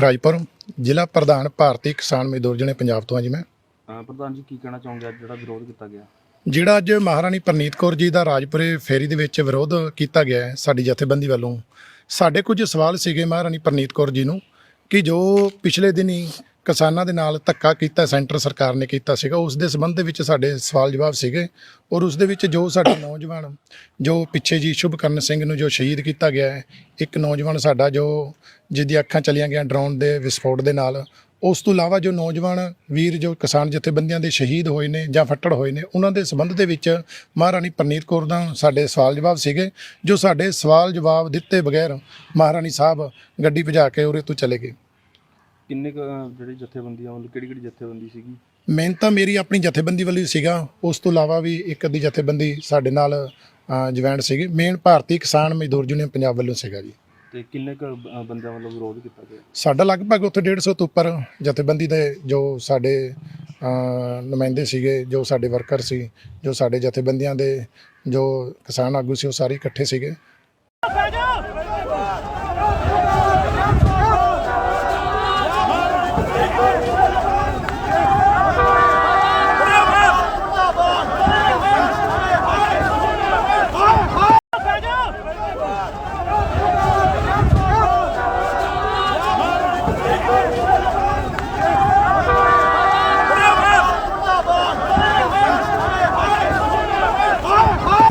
ਰਾਜਪੁਰ ਜ਼ਿਲ੍ਹਾ ਪ੍ਰਧਾਨ ਭਾਰਤੀ ਕਿਸਾਨ ਮਜ਼ਦੂਰ ਯੂਨੀਅਨ ਪੰਜਾਬ ਤੋਂ ਹਾਂ ਜੀ ਮੈਂ। ਅਹ ਪ੍ਰਧਾਨ ਜੀ ਕੀ ਕਹਿਣਾ ਚਾਹੋਗੇ ਅੱਜ ਜਿਹੜਾ ਵਿਰੋਧ ਕੀਤਾ ਗਿਆ? ਜਿਹੜਾ ਅੱਜ ਮਹਾਰਾਣੀ ਪ੍ਰਨੀਤ ਕੌਰ ਜੀ ਦਾ ਰਾਜਪੁਰੇ ਫੇਰੀ ਦੇ ਵਿੱਚ ਵਿਰੋਧ ਕੀਤਾ ਗਿਆ ਹੈ ਸਾਡੀ ਜਥੇਬੰਦੀ ਵੱਲੋਂ ਸਾਡੇ ਕੁਝ ਸਵਾਲ ਸੀਗੇ ਮਹਾਰਾਣੀ ਪ੍ਰਨੀਤ ਕੌਰ ਜੀ ਨੂੰ ਕਿ ਜੋ ਪਿਛਲੇ ਦਿਨੀ ਕਿਸਾਨਾਂ ਦੇ ਨਾਲ ਧੱਕਾ ਕੀਤਾ, ਸੈਂਟਰ ਸਰਕਾਰ ਨੇ ਕੀਤਾ ਸੀਗਾ। ਉਸ ਦੇ ਸੰਬੰਧ ਦੇ ਵਿੱਚ ਸਾਡੇ ਸਵਾਲ ਜਵਾਬ ਸੀਗੇ ਔਰ ਉਸ ਦੇ ਵਿੱਚ ਜੋ ਸਾਡੇ ਨੌਜਵਾਨ, ਜੋ ਪਿੱਛੇ ਜੀ ਸ਼ੁਭਕਰਨ ਸਿੰਘ ਨੂੰ ਜੋ ਸ਼ਹੀਦ ਕੀਤਾ ਗਿਆ ਹੈ, ਇੱਕ ਨੌਜਵਾਨ ਸਾਡਾ ਜੋ ਜਿਹਦੀ ਅੱਖਾਂ ਚਲੀਆਂ ਗਈਆਂ ਡਰੋਨ ਦੇ ਵਿਸਫੋਟ ਦੇ ਨਾਲ, ਉਸ ਤੋਂ ਇਲਾਵਾ ਜੋ ਨੌਜਵਾਨ ਵੀਰ, ਜੋ ਕਿਸਾਨ ਜਥੇਬੰਦੀਆਂ ਦੇ ਸ਼ਹੀਦ ਹੋਏ ਨੇ ਜਾਂ ਫੱਟੜ ਹੋਏ ਨੇ, ਉਹਨਾਂ ਦੇ ਸੰਬੰਧ ਦੇ ਵਿੱਚ ਮਹਾਰਾਣੀ ਪ੍ਰਨੀਤ ਕੌਰ ਦਾ ਸਾਡੇ ਸਵਾਲ ਜਵਾਬ ਸੀਗੇ, ਜੋ ਸਾਡੇ ਸਵਾਲ ਜਵਾਬ ਦਿੱਤੇ ਬਗੈਰ ਮਹਾਰਾਣੀ ਸਾਹਿਬ ਗੱਡੀ ਭਜਾ ਕੇ ਉਰੇ ਤੋਂ ਚਲੇ ਗਏ। ਕਿੰਨੇ ਕੁ, ਅਹ, ਜਿਹੜੀ ਜਥੇਬੰਦੀਆਂ ਵੱਲੋਂ ਕਿਹੜੀ ਕਿਹੜੀ ਜਥੇਬੰਦੀ ਸੀਗੀ? ਮੇਨ ਤਾਂ ਮੇਰੀ ਆਪਣੀ ਜਥੇਬੰਦੀ ਵੱਲੋਂ ਹੀ ਸੀਗਾ। ਉਸ ਤੋਂ ਇਲਾਵਾ ਵੀ ਇੱਕ ਅੱਧੀ ਜਥੇਬੰਦੀ ਸਾਡੇ ਨਾਲ ਜੁਆਇੰਟ ਸੀਗੀ। ਮੇਨ ਭਾਰਤੀ ਕਿਸਾਨ ਮਜ਼ਦੂਰ ਯੂਨੀਅਨ ਪੰਜਾਬ ਵੱਲੋਂ ਸੀਗਾ ਜੀ। ਤੇ ਕਿੰਨੇ ਕੁ, ਅਹ, ਬੰਦਿਆਂ ਵੱਲੋਂ ਵਿਰੋਧ ਕੀਤਾ ਗਿਆ? ਸਾਡਾ ਲਗਭਗ ਉੱਥੇ 150 ਤੋਂ ਉੱਪਰ ਜਥੇਬੰਦੀ ਦੇ ਜੋ ਸਾਡੇ ਅ, ਨੁਮਾਇੰਦੇ ਸੀਗੇ ਜੋ ਸਾਡੇ ਵਰਕਰ ਸੀ ਜੋ ਸਾਡੇ ਜਥੇਬੰਦੀਆਂ ਦੇ ਜੋ ਕਿਸਾਨ ਆਗੂ ਸੀ ਉਹ ਸਾਰੇ ਇਕੱਠੇ ਸੀਗੇ।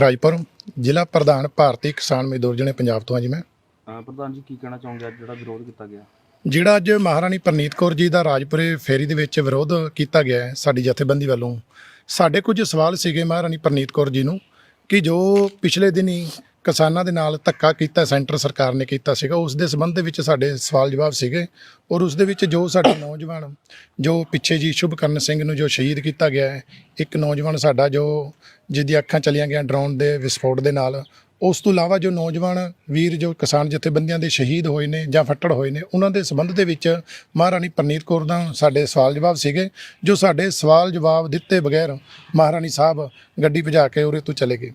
ਰਾਜਪੁਰ ਜ਼ਿਲ੍ਹਾ ਪ੍ਰਧਾਨ ਭਾਰਤੀ ਕਿਸਾਨ ਮਜ਼ਦੂਰ ਯੂਨੀਅਨ ਪੰਜਾਬ ਤੋਂ ਹਾਂ ਜੀ ਮੈਂ। ਅਹ, ਪ੍ਰਧਾਨ ਜੀ ਕੀ ਕਹਿਣਾ ਚਾਹੋਗੇ? ਅੱਜ ਜਿਹੜਾ ਵਿਰੋਧ ਕੀਤਾ ਗਿਆ। ਜਿਹੜਾ ਅੱਜ ਮਹਾਰਾਣੀ ਪ੍ਰਨੀਤ ਕੌਰ ਜੀ ਦਾ ਰਾਜਪੁਰੇ ਫੇਰੀ ਦੇ ਵਿੱਚ ਵਿਰੋਧ ਕੀਤਾ ਗਿਆ ਹੈ ਸਾਡੀ ਜਥੇਬੰਦੀ ਵੱਲੋਂ ਸਾਡੇ ਕੁਝ ਸਵਾਲ ਸੀਗੇ ਮਹਾਰਾਣੀ ਪ੍ਰਨੀਤ ਕੌਰ ਜੀ ਨੂੰ ਕਿ ਜੋ ਪਿਛਲੇ ਦਿਨੀ ਕਿਸਾਨਾਂ ਦੇ ਨਾਲ ਧੱਕਾ ਕੀਤਾ, ਸੈਂਟਰ ਸਰਕਾਰ ਨੇ ਕੀਤਾ ਸੀਗਾ। ਉਸ ਦੇ ਸੰਬੰਧ ਦੇ ਵਿੱਚ ਸਾਡੇ ਸਵਾਲ ਜਵਾਬ ਸੀਗੇ ਔਰ ਉਸ ਦੇ ਵਿੱਚ ਜੋ ਸਾਡੇ ਨੌਜਵਾਨ, ਜੋ ਪਿੱਛੇ ਜੀ ਸ਼ੁਭਕਰਨ ਸਿੰਘ ਨੂੰ ਜੋ ਸ਼ਹੀਦ ਕੀਤਾ ਗਿਆ ਹੈ, ਇੱਕ ਨੌਜਵਾਨ ਸਾਡਾ ਜੋ ਜਿਹਦੀ ਅੱਖਾਂ ਚਲੀਆਂ ਗਈਆਂ ਡਰੋਨ ਦੇ ਵਿਸਫੋਟ ਦੇ ਨਾਲ, ਉਸ ਤੋਂ ਇਲਾਵਾ ਜੋ ਨੌਜਵਾਨ ਵੀਰ, ਜੋ ਕਿਸਾਨ ਜਥੇਬੰਦੀਆਂ ਦੇ ਸ਼ਹੀਦ ਹੋਏ ਨੇ ਜਾਂ ਫੱਟੜ ਹੋਏ ਨੇ, ਉਹਨਾਂ ਦੇ ਸੰਬੰਧ ਦੇ ਵਿੱਚ ਮਹਾਰਾਣੀ ਪ੍ਰਨੀਤ ਕੌਰ ਦਾ ਸਾਡੇ ਸਵਾਲ ਜਵਾਬ ਸੀਗੇ, ਜੋ ਸਾਡੇ ਸਵਾਲ ਜਵਾਬ ਦਿੱਤੇ ਬਗੈਰ ਮਹਾਰਾਣੀ ਸਾਹਿਬ ਗੱਡੀ ਭਜਾ ਕੇ ਉਰੇ ਤੋਂ ਚਲੇ ਗਏ।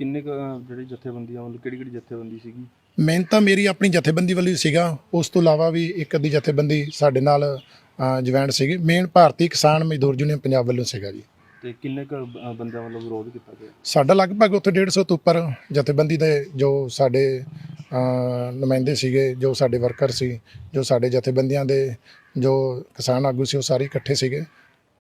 ਕਿੰਨੇ ਕੁ, ਅਹ, ਜਿਹੜੀ ਜਥੇਬੰਦੀਆਂ ਵੱਲੋਂ ਕਿਹੜੀ ਕਿਹੜੀ ਜਥੇਬੰਦੀ ਸੀਗੀ? ਮੇਨ ਤਾਂ ਮੇਰੀ ਆਪਣੀ ਜਥੇਬੰਦੀ ਵੱਲੋਂ ਹੀ ਸੀਗਾ। ਉਸ ਤੋਂ ਇਲਾਵਾ ਵੀ ਇੱਕ ਅੱਧੀ ਜਥੇਬੰਦੀ ਸਾਡੇ ਨਾਲ ਜੁਆਇੰਟ ਸੀਗੀ। ਮੇਨ ਭਾਰਤੀ ਕਿਸਾਨ ਮਜ਼ਦੂਰ ਯੂਨੀਅਨ ਪੰਜਾਬ ਵੱਲੋਂ ਸੀਗਾ ਜੀ। ਤੇ ਕਿੰਨੇ ਕੁ, ਅਹ, ਬੰਦਿਆਂ ਵੱਲੋਂ ਵਿਰੋਧ ਕੀਤਾ ਗਿਆ? ਸਾਡਾ ਲਗਭਗ ਉੱਥੇ 150 ਤੋਂ ਉੱਪਰ ਜਥੇਬੰਦੀ ਦੇ ਜੋ ਸਾਡੇ ਅ, ਨੁਮਾਇੰਦੇ ਸੀਗੇ ਜੋ ਸਾਡੇ ਵਰਕਰ ਸੀ ਜੋ ਸਾਡੇ ਜਥੇਬੰਦੀਆਂ ਦੇ ਜੋ ਕਿਸਾਨ ਆਗੂ ਸੀ ਉਹ ਸਾਰੇ ਇਕੱਠੇ ਸੀਗੇ।